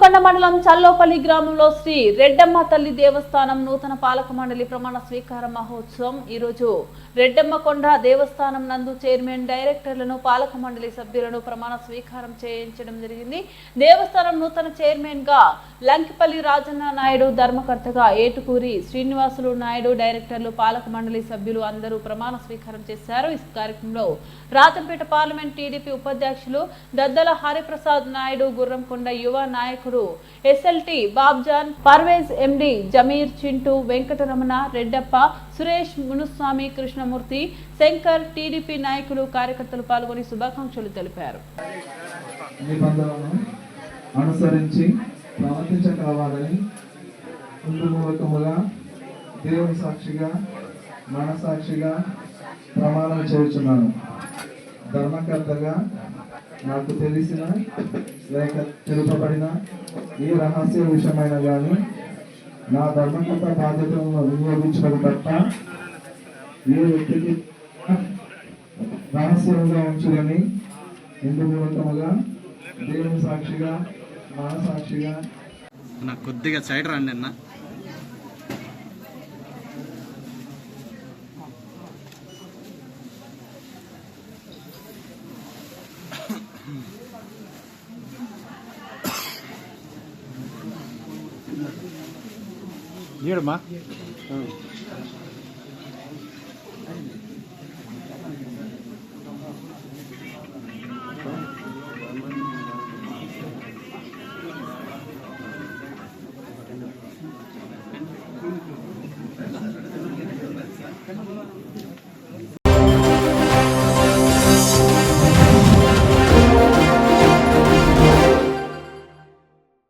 గుర్రంకొండ మండలం చల్లోపల్లి గ్రామంలో శ్రీ రెడ్డమ్మ తల్లి దేవస్థానం నూతన పాలక మండలి ప్రమాణ స్వీకార మహోత్సవం ఈరోజు రెడ్డమ్మకొండ దేవస్థానం నందు చైర్మన్ డైరెక్టర్లను పాలక మండలి సభ్యులను ప్రమాణ స్వీకారం చేయించడం జరిగింది. దేవస్థానం నూతన చైర్మన్గా లంకిపల్లి రాజన్న నాయుడు ధర్మకర్తగా ఏటుకూరి శ్రీనివాసులు నాయుడు డైరెక్టర్లు పాలక మండలి సభ్యులు అందరూ ప్రమాణ స్వీకారం చేశారు. ఈ కార్యక్రమంలో రాజంపేట పార్లమెంట్ టీడీపీ ఉపాధ్యక్షులు దద్దల హరిప్రసాద్ నాయుడు గుర్రంకొండ యువ నాయకుడు SLT Babjan Parvez MD Zameer Chintu Venkataramana Reddappa Suresh Muniswamy Krishnamurthy Shankar TDP నాయకులు కార్యకర్తలు పాల్గొని శుభాకాంక్షలు తెలిపారు. అనుసరించి ప్రవర్తించగలవాలని హిందుమూలకముగా దేవుని సాక్షిగా మనసాక్షిగా ప్రమాణం చేస్తున్నాను ధర్మకర్తగా నాకు తెలిసిన లేక తెలుపబడిన ఏ రహస్య విషయమైన కానీ నా ధర్మకర్త బాధ్యతలను వినియోగించడం తప్ప ఏ వ్యక్తికి రహస్యంగా ఉంచుదని ఇందుమూలకముగా దేవుని సాక్షిగా మనసాక్షిగా నాకు కొద్దిగా సైడ్ రండి అన్న. 20. 20.